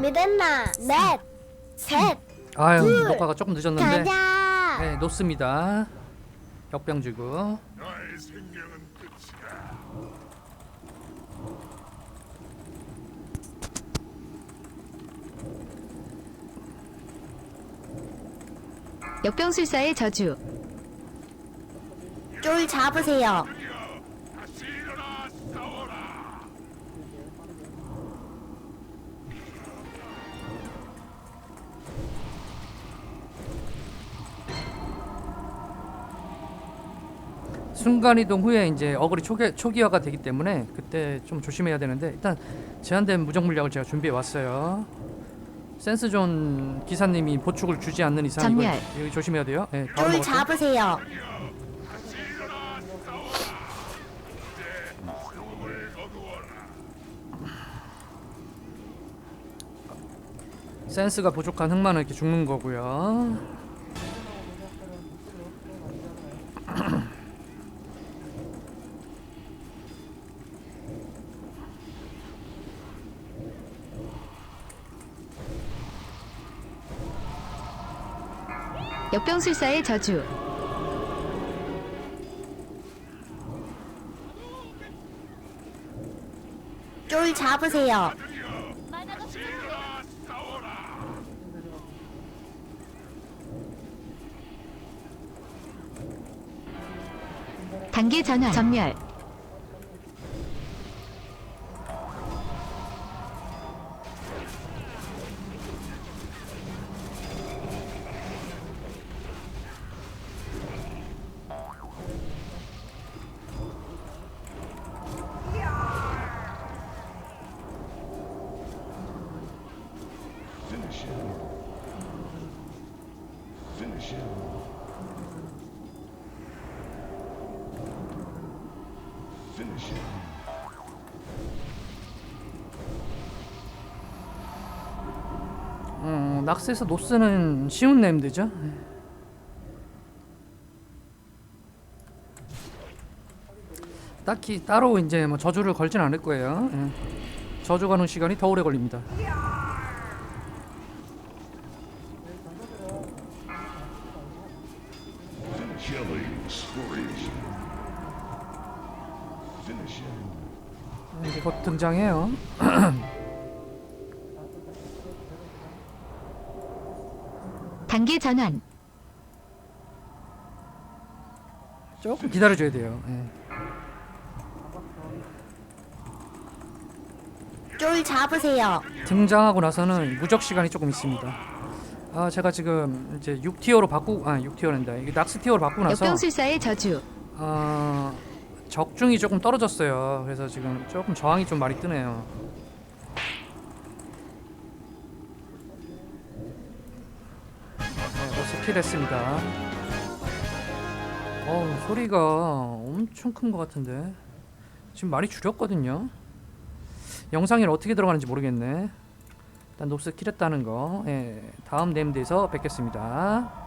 준비됐나? 넷, 셋, 아유 둘, 녹화가 조금 늦었는데 가자. 네 놓습니다 역병지구 나의 생명은 끝이다. 역병술사의 저주 쫄 잡으세요. 순간이동 후에 이제 어글이 초기, 초기화가 되기 때문에 그때 좀 조심해야 되는데 일단 제한된 무적 물약을 제가 준비해 왔어요. 센스존 기사님이 보축을 주지 않는 이상 이거, 전멸. 이거 조심해야 돼요. 네, 바로 먹었죠? 잡으세요. 센스가 부족한 흑마는 이렇게 죽는 거고요. 역병술사의 저주. 쫄 잡으세요. 단계 전환. 전멸 Finish him. Finish him. Finish him. 어, 낙스에서 노스는 쉬운 네임드죠. 딱히 따로 이제 뭐 저주를 걸진 않을 거예요. 예. 저주 가는 시간이 더 오래 걸립니다. Killing spree. Finish him. 이제 곧 등장해요. 단계 전환 조금 기다려줘야 돼요. 예. 쫄 잡으세요. 등장하고 나서는 무적 시간이 조금 있습니다. 아 제가 지금 이제 6티어로 바꾸고 아 6티어랜다. 이게 낙스 티어로 바꾸고 나서 역병술사의 저주 어, 적중이 조금 떨어졌어요. 그래서 지금 조금 저항이 좀 많이 뜨네요. 네, 뭐 스킬했습니다. 어우 소리가 엄청 큰 것 같은데 지금 많이 줄였거든요. 영상에 어떻게 들어가는지 모르겠네. 일단 노스 킬했다는 거. 예, 다음 네임드에서 뵙겠습니다.